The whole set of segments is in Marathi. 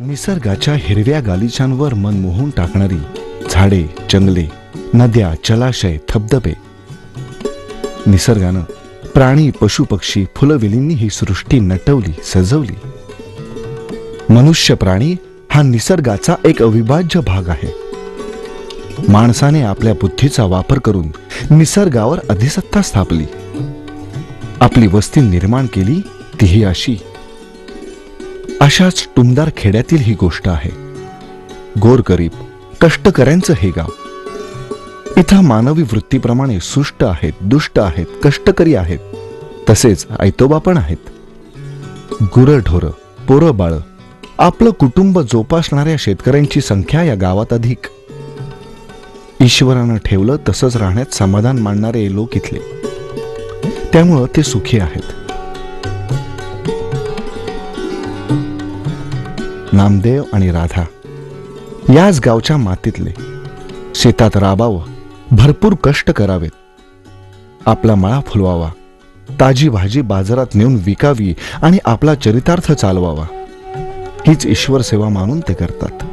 निसर्गाच्या हिरव्या गालिचांवर मन मोहून टाकणारी झाडे जंगले नद्या जलाशय धबधबे. निसर्गानं प्राणी पशुपक्षी फुलवेलींनी ही सृष्टी नटवली सजवली. मनुष्य प्राणी हा निसर्गाचा एक अविभाज्य भाग आहे. माणसाने आपल्या बुद्धीचा वापर करून निसर्गावर अधिसत्ता स्थापली. आपली वस्ती निर्माण केली तीही अशी. अशाच टुमदार खेड्यातील ही गोष्ट आहे. गोरगरीब कष्टकऱ्यांचं हे गाव. इथं मानवी वृत्तीप्रमाणे सुष्ट आहेत दुष्ट आहेत कष्टकरी आहेत. तसेच आयतोबा पण आहेत. गुरढोरं पोरं बाळ आपलं कुटुंब जोपासणाऱ्या शेतकऱ्यांची संख्या या गावात अधिक. ईश्वरानं ठेवलं तसंच राहण्यात समाधान मानणारे लोक इथले. त्यामुळं ते सुखी आहेत. नामदेव आणि राधा. याच गावच्या मातीतले. शेतात राबावं भरपूर कष्ट करावेत. आपला मळा फुलवावा ताजी भाजी बाजारात नेऊन विकावी आणि आपला चरितार्थ चालवावा. हीच ईश्वर सेवा मानून ते करतात.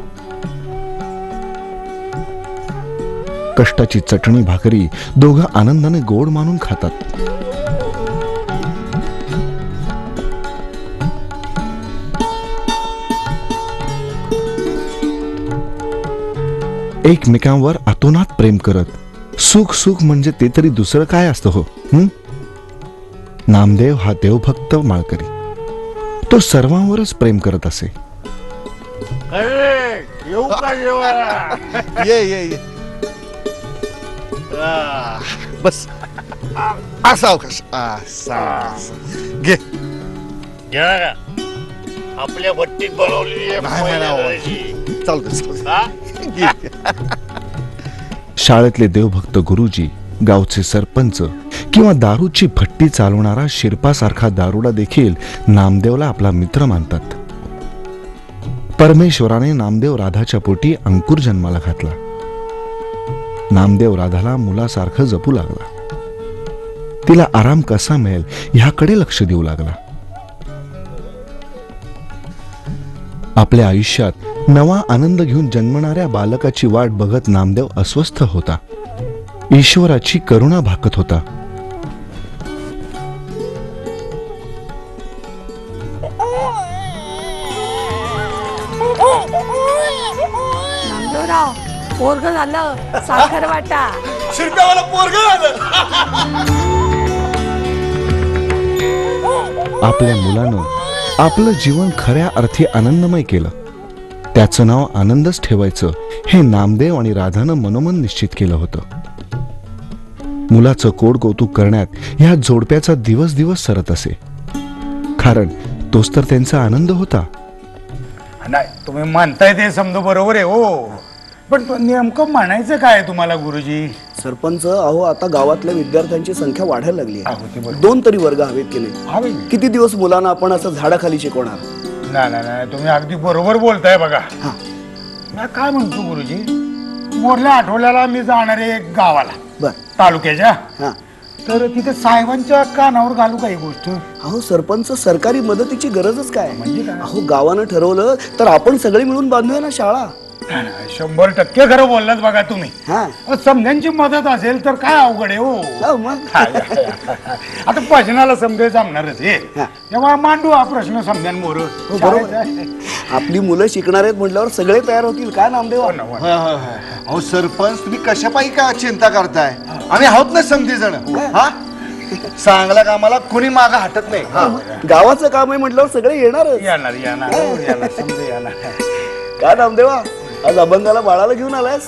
कष्टाची चटणी भाकरी दोघं आनंदाने गोड मानून खातात. एकमेकांवर अतोनात प्रेम करत. सुख सुख म्हणजे ते तरी दुसरं काय असतं हो? हं? नामदेव हा देवभक्त माळकरी. तो सर्वांवरच प्रेम करत असे. अरे येऊ का जेवायला? ये ये ये बस असा अवकाश. घे. आपल्या भट्टीत बनवलेली आहे नाही, नाही, पहिल्या नाही, दिवशी. चालतं चालतं हा? शाळेतले देवभक्त गुरुजी गावचे सरपंच किंवा दारूची भट्टी चालवणारा शिरपासारखा दारुडा देखील नामदेवला आपला मित्र मानतात. परमेश्वराने नामदेव राधाच्या पोटी अंकुर जन्माला घातला. नामदेव राधाला मुलासारखं जपू लागला. तिला आराम कसा मिळेल ह्याकडे लक्ष देऊ लागला. आपल्या आयुष्यात नवा आनंद घेऊन जन्मणाऱ्या बालकाची वाट बघत नामदेव अस्वस्थ होता. ईश्वराची करुणा भाकत होता. नामदेवराव पोरग झालं. साखर वाटा. शिरप्यावाला पोरग झालं. आपल्या मुलानं आपलं जीवन खऱ्या अर्थी आनंदमय केलं. त्याचं नाव आनंदच ठेवायचं हे नामदेव आणि राधानं मनोमन निश्चित केलं होतं. मुलाचं कोड कौतुक करण्यात ह्या जोडप्याचा दिवस दिवस सरत असे. कारण तोच तर त्यांचा आनंद होता. नाही तुम्ही म्हणताय ते समजा बरोबर आहे हो. पण तो नेमकं म्हणायचं काय आहे तुम्हाला गुरुजी? सरपंच अहो आता गावातल्या विद्यार्थ्यांची संख्या वाढायला लागली आहे. दोन तरी वर्ग हवेत की नाही? हवे किती दिवस मुलांना आपण असं झाडाखाली शिकवणार? नाही नाही नाही. तुम्ही अगदी बरोबर बोलताय बघा. हा. मी काय म्हणतो गुरुजी? मोरल्या आठवड्याला मी जाणार आहे गावाला बर. तालुक्याच्या. हा. तर तिथे साहेबांच्या कानावर घालू काही गोष्ट? अहो सरपंच सरकारी मदतीची गरजच काय? म्हणजे काय? अहो गावानं ठरवलं तर आपण सगळे मिळून बांधूया ना शाळा. शंभर टक्के खरं बोललात बघा तुम्ही. हा. अहो, समध्यांची मदत असेल तर काय अवघड आहे हो. हो मग. आता प्रश्नाला समजे जमणारच हे. हा. तेव्हा मांडू हा प्रश्न समध्यांमोर हो, बरोबर. आहे. आपली मुलं शिकणार आहेत म्हटल्यावर सगळे तयार होतील. काय नामदेव हो ना, हो ना. होय, होय, होय. अहो सरपंच तुम्ही कशापायी का चिंता करताय? आम्ही आहोत ना समधी जण. हा. चांगल्या कामाला कोणी माग हटत नाही. हा. गावाचं काम आहे म्हटल्यावर सगळे येणारच. येणार येणार हो, येणार. समजे येणार. काय नामदेवा आज अभंगाला बाळाला घेऊन आलायस?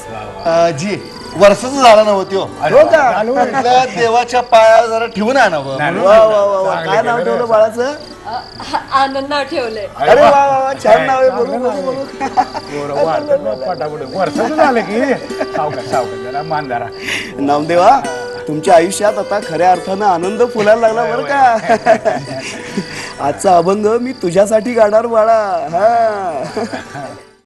जी वर्षाचं झालं नव्हती हो हो का. म्हटलं देवाच्या पायावर जरा ठेवून आणावं वा वा वा वा. काय नाव. ठेवलं बाळाचं? आनंद ठेवलंय. अरे वा. वा वा छान नाव आहे बोलू बोलू नाव बोलू. वर्षाचं झालं की. जरा मान जरा नामदेवा तुमच्या आयुष्यात आता खऱ्या अर्थानं आनंद फुलायला लागला बरं का? आजचा अभंग मी तुझ्यासाठी गाणार बाळा. हा.